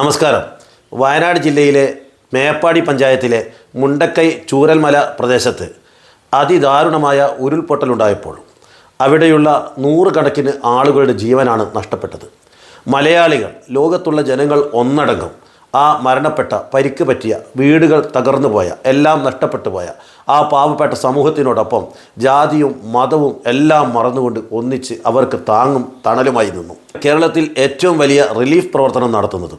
നമസ്കാരം. വയനാട് ജില്ലയിലെ മേപ്പാടി പഞ്ചായത്തിലെ മുണ്ടക്കൈ ചൂരൽമല പ്രദേശത്ത് അതിദാരുണമായ ഉരുൾപൊട്ടലുണ്ടായപ്പോൾ അവിടെയുള്ള നൂറുകണക്കിന് ആളുകളുടെ ജീവനാണ് നഷ്ടപ്പെട്ടത്. മലയാളികൾ ലോകത്തുള്ള ജനങ്ങൾ ഒന്നടങ്കം ആ മരണപ്പെട്ട പരിക്ക് പറ്റിയ വീടുകൾ തകർന്നു പോയ എല്ലാം നഷ്ടപ്പെട്ടു പോയ ആ പാവപ്പെട്ട സമൂഹത്തിനോടൊപ്പം ജാതിയും മതവും എല്ലാം മറന്നുകൊണ്ട് ഒന്നിച്ച് അവർക്ക് താങ്ങും തണലുമായി നിന്നു. കേരളത്തിൽ ഏറ്റവും വലിയ റിലീഫ് പ്രവർത്തനം നടത്തുന്നത്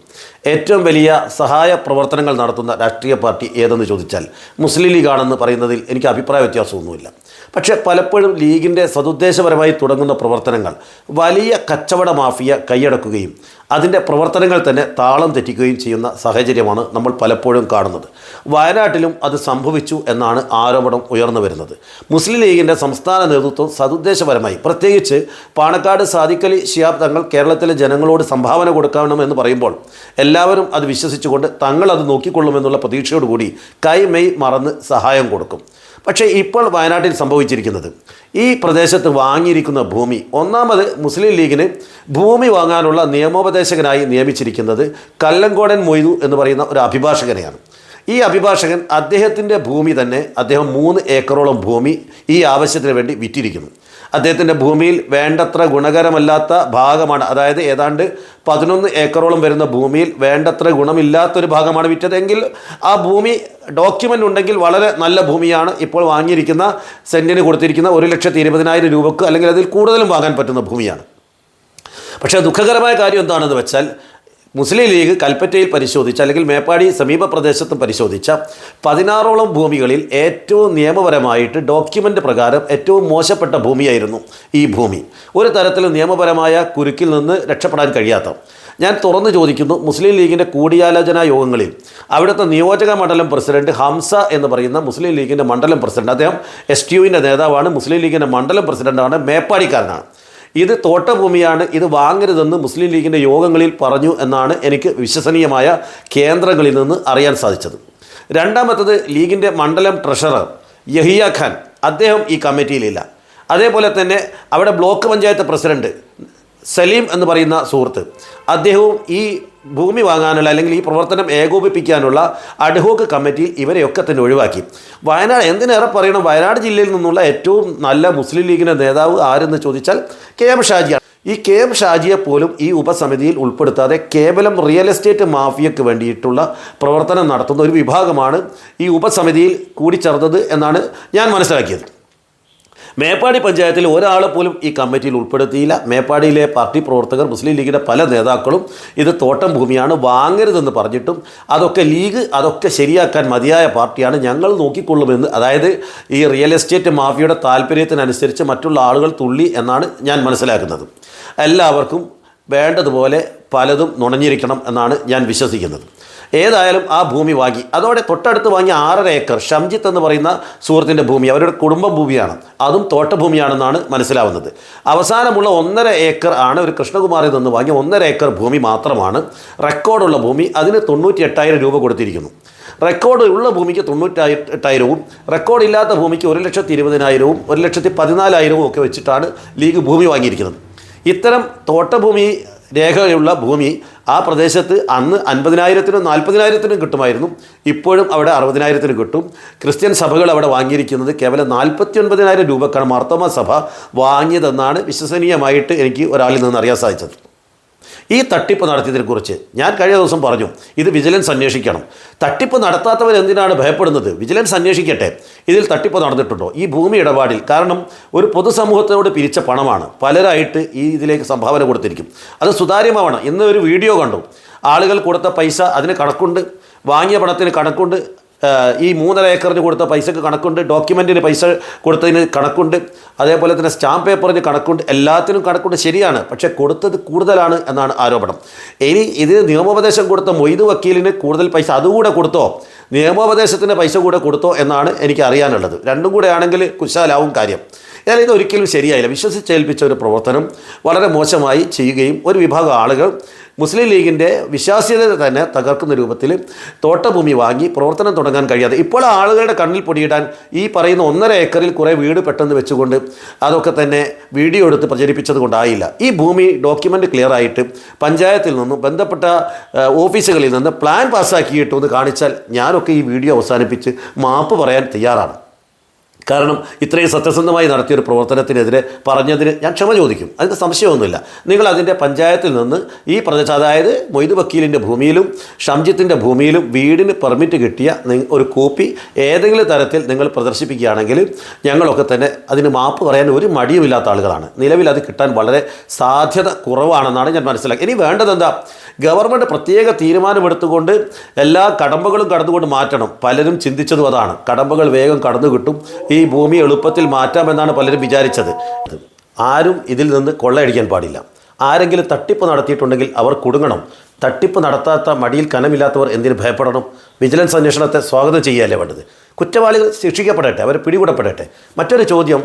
ഏറ്റവും വലിയ സഹായ പ്രവർത്തനങ്ങൾ നടത്തുന്ന രാഷ്ട്രീയ പാർട്ടി ഏതെന്ന് ചോദിച്ചാൽ മുസ്ലിം ലീഗാണെന്ന് പറയുന്നതിൽ എനിക്ക് അഭിപ്രായ വ്യത്യാസമൊന്നുമില്ല. പക്ഷേ പലപ്പോഴും ലീഗിന്റെ സതുദ്ദേശപരമായി തുടങ്ങുന്ന പ്രവർത്തനങ്ങൾ വലിയ കച്ചവട മാഫിയ കൈയടക്കുകയും അതിന്റെ പ്രവർത്തനങ്ങൾ തന്നെ താളം തെറ്റിക്കുകയും ചെയ്യുന്ന സാഹചര്യമാണ് നമ്മൾ പലപ്പോഴും കാണുന്നത്. വയനാട്ടിലും അത് സംഭവിച്ചു എന്നാണ് ആരോപണം ഉയർന്നു വരുന്നത്. മുസ്ലിം ലീഗിന്റെ സംസ്ഥാന നേതൃത്വം സതുദ്ദേശപരമായി പ്രത്യേകിച്ച് പാണക്കാട് സാദിക്കലി ഷിയാബ് തങ്ങൾ കേരളത്തിലെ ജനങ്ങളോട് സംഭാവന കൊടുക്കണമെന്ന് പറയുമ്പോൾ എല്ലാവരും അത് വിശ്വസിച്ചുകൊണ്ട് തങ്ങൾ അത് നോക്കിക്കൊള്ളുമെന്നുള്ള പ്രതീക്ഷയോടുകൂടി കൈമെയ് മറന്ന് സഹായം കൊടുക്കും. പക്ഷേ ഇപ്പോൾ വയനാട്ടിൽ സംഭവിച്ചിരിക്കുന്നത് ഈ പ്രദേശത്ത് വാങ്ങിയിരിക്കുന്ന ഭൂമി ഒന്നാമത് മുസ്ലിം ലീഗിന് ഭൂമി വാങ്ങാനുള്ള നിയമോപദേശകനായി നിയമിച്ചിരിക്കുന്നത് കല്ലങ്കോടൻ മൊയ്തു എന്ന് പറയുന്ന ഒരു അഭിഭാഷകനെയാണ്. ഈ അഭിഭാഷകൻ അദ്ദേഹത്തിന്റെ ഭൂമി തന്നെ അദ്ദേഹം മൂന്ന് ഏക്കറോളം ഭൂമി ഈ ആവശ്യത്തിന് വേണ്ടി വിറ്റിരിക്കുന്നു. അദ്ദേഹത്തിന്റെ ഭൂമിയിൽ വേണ്ടത്ര ഗുണകരമല്ലാത്ത ഭാഗമാണ്. അതായത് ഏതാണ്ട് പതിനൊന്ന് ഏക്കറോളം വരുന്ന ഭൂമിയിൽ വേണ്ടത്ര ഗുണമില്ലാത്തൊരു ഭാഗമാണ് വിറ്റതെങ്കിൽ ആ ഭൂമി ഡോക്യുമെന്റ് ഉണ്ടെങ്കിൽ വളരെ നല്ല ഭൂമിയാണ് ഇപ്പോൾ വാങ്ങിയിരിക്കുന്ന സെന്റിന് കൊടുത്തിരിക്കുന്ന ഒരു ലക്ഷത്തി ഇരുപതിനായിരം രൂപക്ക് അല്ലെങ്കിൽ അതിൽ കൂടുതലും വാങ്ങാൻ പറ്റുന്ന ഭൂമിയാണ്. പക്ഷേ ദുഃഖകരമായ കാര്യം എന്താണെന്ന് വെച്ചാൽ മുസ്ലിം ലീഗ് കൽപ്പറ്റയിൽ പരിശോധിച്ച അല്ലെങ്കിൽ മേപ്പാടി സമീപ പ്രദേശത്തും പരിശോധിച്ച പതിനാറോളം ഭൂമികളിൽ ഏറ്റവും നിയമപരമായിട്ട് ഡോക്യുമെന്റ് പ്രകാരം ഏറ്റവും മോശപ്പെട്ട ഭൂമിയായിരുന്നു ഈ ഭൂമി. ഒരു തരത്തിലും നിയമപരമായ കുരുക്കിൽ നിന്ന് രക്ഷപ്പെടാൻ കഴിയാത്ത. ഞാൻ തുറന്നു ചോദിക്കുന്നു മുസ്ലിം ലീഗിന്റെ കൂടിയാലോചനാ യോഗങ്ങളിൽ അവിടുത്തെ നിയോജക മണ്ഡലം പ്രസിഡന്റ് ഹംസ എന്ന് പറയുന്ന മുസ്ലിം ലീഗിന്റെ മണ്ഡലം പ്രസിഡന്റ് അദ്ദേഹം എസ് ടി യുവിന്റെ നേതാവാണ് മുസ്ലിം ലീഗിന്റെ മണ്ഡലം പ്രസിഡന്റാണ് മേപ്പാടിക്കാരനാണ്. ഇത് തോട്ടഭൂമിയാണ് ഇത് വാങ്ങരുതെന്ന് മുസ്ലിം ലീഗിന്റെ യോഗങ്ങളിൽ പറഞ്ഞു എന്നാണ് എനിക്ക് വിശ്വസനീയമായ കേന്ദ്രങ്ങളിൽ നിന്ന് അറിയാൻ സാധിച്ചത്. രണ്ടാമത്തത് ലീഗിന്റെ മണ്ഡലം ട്രഷറർ യഹിയ ഖാൻ. അദ്ദേഹം ഈ കമ്മിറ്റിയിലില്ല. അതേപോലെ തന്നെ അവിടെ ബ്ലോക്ക് പഞ്ചായത്ത് പ്രസിഡന്റ് സലീം എന്ന് പറയുന്ന സുഹൃത്ത്. അദ്ദേഹവും ഈ ഭൂമി വാങ്ങാനുള്ള അല്ലെങ്കിൽ ഈ പ്രവർത്തനം ഏകോപിപ്പിക്കാനുള്ള അഡ്ഹോക്ക് കമ്മിറ്റിയിൽ ഇവരെയൊക്കെ തന്നെ ഒഴിവാക്കി. വയനാട് എന്തിനേറെ പറയണം? വയനാട് ജില്ലയിൽ നിന്നുള്ള ഏറ്റവും നല്ല മുസ്ലിം ലീഗിന്റെ നേതാവ് ആരെന്ന് ചോദിച്ചാൽ കെ എം ഷാജിയാണ്. ഈ കെ എം ഷാജിയെ പോലും ഈ ഉപസമിതിയിൽ ഉൾപ്പെടുത്താതെ കേവലം റിയൽ എസ്റ്റേറ്റ് മാഫിയക്ക് വേണ്ടിയിട്ടുള്ള പ്രവർത്തനം നടത്തുന്ന ഒരു വിഭാഗമാണ് ഈ ഉപസമിതിയിൽ കൂടിച്ചേർന്നത് എന്നാണ് ഞാൻ മനസ്സിലാക്കിയത്. മേപ്പാടി പഞ്ചായത്തിൽ ഒരാളെ പോലും ഈ കമ്മിറ്റിയിൽ ഉൾപ്പെടുത്തിയില്ല. മേപ്പാടിയിലെ പാർട്ടി പ്രവർത്തകർ മുസ്ലിം ലീഗിന്റെ പല നേതാക്കളും ഇത് തോട്ടം ഭൂമിയാണ് വാങ്ങരുതെന്ന് പറഞ്ഞിട്ടും അതൊക്കെ ലീഗ് അതൊക്കെ ശരിയാക്കാൻ മതിയായ പാർട്ടിയാണ് ഞങ്ങൾ നോക്കിക്കൊള്ളുമെന്ന്. അതായത് ഈ റിയൽ എസ്റ്റേറ്റ് മാഫിയയുടെ താല്പര്യത്തിനനുസരിച്ച് മറ്റുള്ള ആളുകൾ തുള്ളി എന്നാണ് ഞാൻ മനസ്സിലാക്കുന്നത്. എല്ലാവർക്കും വേണ്ടതുപോലെ പലതും നുണഞ്ഞിരിക്കണം എന്നാണ് ഞാൻ വിശ്വസിക്കുന്നത്. ഏതായാലും ആ ഭൂമി വാങ്ങി. അതോടെ തൊട്ടടുത്ത് വാങ്ങിയ ആറര ഏക്കർ ഷംജിത്ത് എന്ന് പറയുന്ന സുഹൃത്തിന്റെ ഭൂമി അവരുടെ കുടുംബം ഭൂമിയാണ്. അതും തോട്ടഭൂമിയാണെന്നാണ് മനസ്സിലാവുന്നത്. അവസാനമുള്ള ഒന്നര ഏക്കർ ആണ് ഒരു കൃഷ്ണകുമാറിൽ നിന്ന് വാങ്ങിയ ഒന്നര ഏക്കർ ഭൂമി മാത്രമാണ്. റെക്കോർഡുള്ള ഭൂമി അതിന് തൊണ്ണൂറ്റി എട്ടായിരം രൂപ കൊടുത്തിരിക്കുന്നു. റെക്കോർഡ് ഉള്ള ഭൂമിക്ക് തൊണ്ണൂറ്റായി എട്ടായിരവും റെക്കോർഡ് ഇല്ലാത്ത ഭൂമിക്ക് ഒരു ലക്ഷത്തി ഇരുപതിനായിരവും ഒരു ലക്ഷത്തി പതിനാലായിരവും ഒക്കെ വെച്ചിട്ടാണ് ലീഗ് ഭൂമി വാങ്ങിയിരിക്കുന്നത്. ഇത്തരം തോട്ടഭൂമി രേഖയുള്ള ഭൂമി ആ പ്രദേശത്ത് അന്ന് അൻപതിനായിരത്തിനും നാൽപ്പതിനായിരത്തിനും കിട്ടുമായിരുന്നു. ഇപ്പോഴും അവിടെ അറുപതിനായിരത്തിന് കിട്ടും. ക്രിസ്ത്യൻ സഭകൾ അവിടെ വാങ്ങിയിരിക്കുന്നത് കേവലം നാൽപ്പത്തി ഒൻപതിനായിരം രൂപക്കാണ് മാർത്തോമ സഭ വാങ്ങിയതെന്നാണ് വിശ്വസനീയമായിട്ട് എനിക്ക് ഒരാളിൽ നിന്ന് അറിയാൻ സാധിച്ചത്. ഈ തട്ടിപ്പ് നടത്തിയതിനെക്കുറിച്ച് ഞാൻ കഴിഞ്ഞ ദിവസം പറഞ്ഞു ഇത് വിജിലൻസ് അന്വേഷിക്കണം. തട്ടിപ്പ് നടത്താത്തവർ എന്തിനാണ് ഭയപ്പെടുന്നത്? വിജിലൻസ് അന്വേഷിക്കട്ടെ. ഇതിൽ തട്ടിപ്പ് നടന്നിട്ടുണ്ടോ? ഈ ഭൂമി ഇടപാടിൽ കാരണം ഒരു പൊതുസമൂഹത്തിനോട് പിരിച്ച പണമാണ്. പലരായിട്ട് ഈ ഇതിലേക്ക് സംഭാവന കൊടുത്തിരിക്കും. അത് സുതാര്യമാവണം. ഇന്ന് ഒരു വീഡിയോ കണ്ടു. ആളുകൾ കൊടുത്ത പൈസ അതിന് കണക്കുണ്ട്. വാങ്ങിയ പണത്തിന് കണക്കുണ്ട്. ഈ മൂന്നര ഏക്കറിന് കൊടുത്ത പൈസക്ക് കണക്കുണ്ട് ഡോക്യുമെന്റിന് പൈസ കൊടുത്തതിന് കണക്കുണ്ട് അതേപോലെ തന്നെ സ്റ്റാമ്പ് പേപ്പറിന് കണക്കുണ്ട് എല്ലാത്തിനും കണക്കുണ്ട് ശരിയാണ്. പക്ഷേ കൊടുത്തത് കൂടുതലാണ് എന്നാണ് ആരോപണം. ഇനി ഇതിന് നിയമോപദേശം കൊടുത്ത മൊയ്തു വക്കീലിന് കൂടുതൽ പൈസ അതുകൂടെ കൊടുത്തോ? നിയമോപദേശത്തിന് പൈസ കൂടെ കൊടുത്തോ എന്നാണ് എനിക്ക് അറിയാനുള്ളത് രണ്ടും കൂടെ ആണെങ്കിൽ കുശാലാവും കാര്യം. എന്നാൽ ഇതൊരിക്കലും ശരിയായില്ല. വിശ്വസിച്ചേൽപ്പിച്ച ഒരു പ്രവർത്തനം വളരെ മോശമായി ചെയ്യുകയും ഒരു വിഭാഗം ആളുകൾ മുസ്ലിം ലീഗിന്റെ വിശ്വാസ്യത തന്നെ തകർക്കുന്ന രൂപത്തിൽ തോട്ടഭൂമി വാങ്ങി പ്രവർത്തനം തുടങ്ങാൻ കഴിയാതെ ഇപ്പോൾ ആളുകളുടെ കണ്ണിൽ പൊടിയിടാൻ ഈ പറയുന്ന ഒന്നര ഏക്കറിൽ കുറേ വീട് പെട്ടെന്ന് വെച്ചുകൊണ്ട് അതൊക്കെ തന്നെ വീഡിയോ എടുത്ത് പ്രചരിപ്പിച്ചത് കൊണ്ടായില്ല. ഈ ഭൂമി ഡോക്യുമെന്റ് ക്ലിയർ ആയിട്ട് പഞ്ചായത്തിൽ നിന്നും ബന്ധപ്പെട്ട ഓഫീസുകളിൽ നിന്ന് പ്ലാൻ പാസ്സാക്കിയിട്ടുമെന്ന് കാണിച്ചാൽ ഞാനൊക്കെ ഈ വീഡിയോ അവസാനിപ്പിച്ച് മാപ്പ് പറയാൻ തയ്യാറാണ്. കാരണം ഇത്രയും സത്യസന്ധമായി നടത്തിയൊരു പ്രവർത്തനത്തിനെതിരെ പറഞ്ഞതിന് ഞാൻ ക്ഷമ ചോദിക്കും. അതിന് സംശയമൊന്നുമില്ല. നിങ്ങൾ അതിന്റെ പഞ്ചായത്തിൽ നിന്ന് ഈ പ്രദേശം അതായത് മൊയ്ത് വക്കീലിന്റെ ഭൂമിയിലും ഷംജിത്തിന്റെ ഭൂമിയിലും വീടിന് പെർമിറ്റ് കിട്ടിയ ഒരു കോപ്പി ഏതെങ്കിലും തരത്തിൽ നിങ്ങൾ പ്രദർശിപ്പിക്കുകയാണെങ്കിൽ ഞങ്ങളൊക്കെ തന്നെ അതിന് മാപ്പ് പറയാൻ ഒരു മടിയുമില്ലാത്ത ആളുകളാണ്. നിലവിൽ അത് കിട്ടാൻ വളരെ സാധ്യത കുറവാണെന്നാണ് ഞാൻ മനസ്സിലാക്കി ഇനി വേണ്ടത് എന്താ ഗവൺമെന്റ് പ്രത്യേക തീരുമാനമെടുത്തുകൊണ്ട് എല്ലാ കടമ്പകളും കടന്നുകൊണ്ട് മാറ്റണം. പലരും ചിന്തിച്ചതും അതാണ്. കടമ്പകൾ വേഗം കടന്നു കിട്ടും ഈ ഭൂമി എളുപ്പത്തിൽ മാറ്റാമെന്നാണ് പലരും വിചാരിച്ചത്. ആരും ഇതിൽ നിന്ന് കൊള്ളയടിക്കാൻ പാടില്ല. ആരെങ്കിലും തട്ടിപ്പ് നടത്തിയിട്ടുണ്ടെങ്കിൽ അവർ കുടുങ്ങണം. തട്ടിപ്പ് നടത്താത്ത മടിയിൽ കനമില്ലാത്തവർ എന്തിനു ഭയപ്പെടണം? വിജിലൻസ് അന്വേഷണത്തെ സ്വാഗതം ചെയ്യുകയല്ലേ വേണ്ടത്? കുറ്റവാളികൾ ശിക്ഷിക്കപ്പെടട്ടെ അവർ പിടികൂടപ്പെടട്ടെ. മറ്റൊരു ചോദ്യം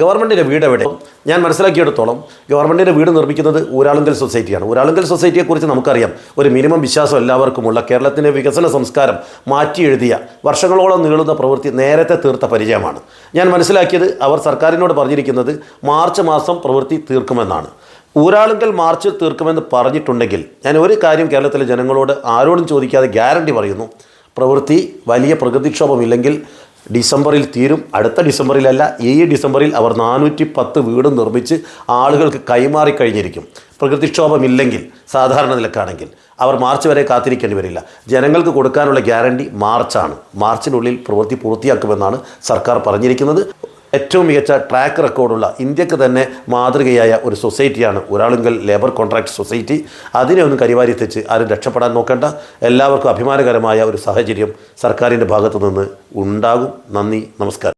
ഗവൺമെന്റിന്റെ വീട് എവിടെ? ഞാൻ മനസ്സിലാക്കിയെടുത്തോളം ഗവൺമെന്റിന്റെ വീട് നിർമ്മിക്കുന്നത് ഊരാളുങ്കൽ സൊസൈറ്റിയാണ്. ഊരാളുങ്കൽ സൊസൈറ്റിയെക്കുറിച്ച് നമുക്കറിയാം. ഒരു മിനിമം വിശ്വാസം എല്ലാവർക്കുമുള്ള കേരളത്തിന്റെ വികസന സംസ്കാരം മാറ്റി എഴുതിയ വർഷങ്ങളോളം നീളുന്ന പ്രവൃത്തി നേരത്തെ തീർത്ത പരിചയമാണ്. ഞാൻ മനസ്സിലാക്കിയത് അവർ സർക്കാരിനോട് പറഞ്ഞിരിക്കുന്നത് മാർച്ച് മാസം പ്രവൃത്തി തീർക്കുമെന്നാണ്. ഊരാളുങ്കൽ മാർച്ചിൽ തീർക്കുമെന്ന് പറഞ്ഞിട്ടുണ്ടെങ്കിൽ ഞാൻ ഒരു കാര്യം കേരളത്തിലെ ജനങ്ങളോട് ആരോടും ചോദിക്കാതെ ഗ്യാരണ്ടി പറയുന്നു. പ്രവൃത്തി വലിയ പ്രകൃതിക്ഷോഭമില്ലെങ്കിൽ ഡിസംബറിൽ തീരും. അടുത്ത ഡിസംബറിലല്ല ഈ ഡിസംബറിൽ അവർ നാനൂറ്റി പത്ത് വീട് നിർമ്മിച്ച് ആളുകൾക്ക് കൈമാറി കഴിഞ്ഞിരിക്കും. പ്രകൃതിക്ഷോഭമില്ലെങ്കിൽ സാധാരണ നിലക്കാണെങ്കിൽ അവർ മാർച്ച് വരെ കാത്തിരിക്കേണ്ടി വരില്ല. ജനങ്ങൾക്ക് കൊടുക്കാനുള്ള ഗ്യാരണ്ടി മാർച്ചാണ്. മാർച്ചിനുള്ളിൽ പ്രവൃത്തി പൂർത്തിയാക്കുമെന്നാണ് സർക്കാർ പറഞ്ഞിരിക്കുന്നത്. ഏറ്റവും മികച്ച ട്രാക്ക് റെക്കോർഡുള്ള ഇന്ത്യയ്ക്ക് തന്നെ മാതൃകയായ ഒരു സൊസൈറ്റിയാണ് ഒരാളുങ്കൽ ലേബർ കോൺട്രാക്ട് സൊസൈറ്റി അതിനെ ഒന്ന് കരിവാരി തെച്ച് ആരും രക്ഷപ്പെടാൻ നോക്കേണ്ട. എല്ലാവർക്കും അഭിമാനകരമായ ഒരു സാഹചര്യം സർക്കാരിന്റെ ഭാഗത്തു നിന്ന് ഉണ്ടാകും. നന്ദി നമസ്കാരം.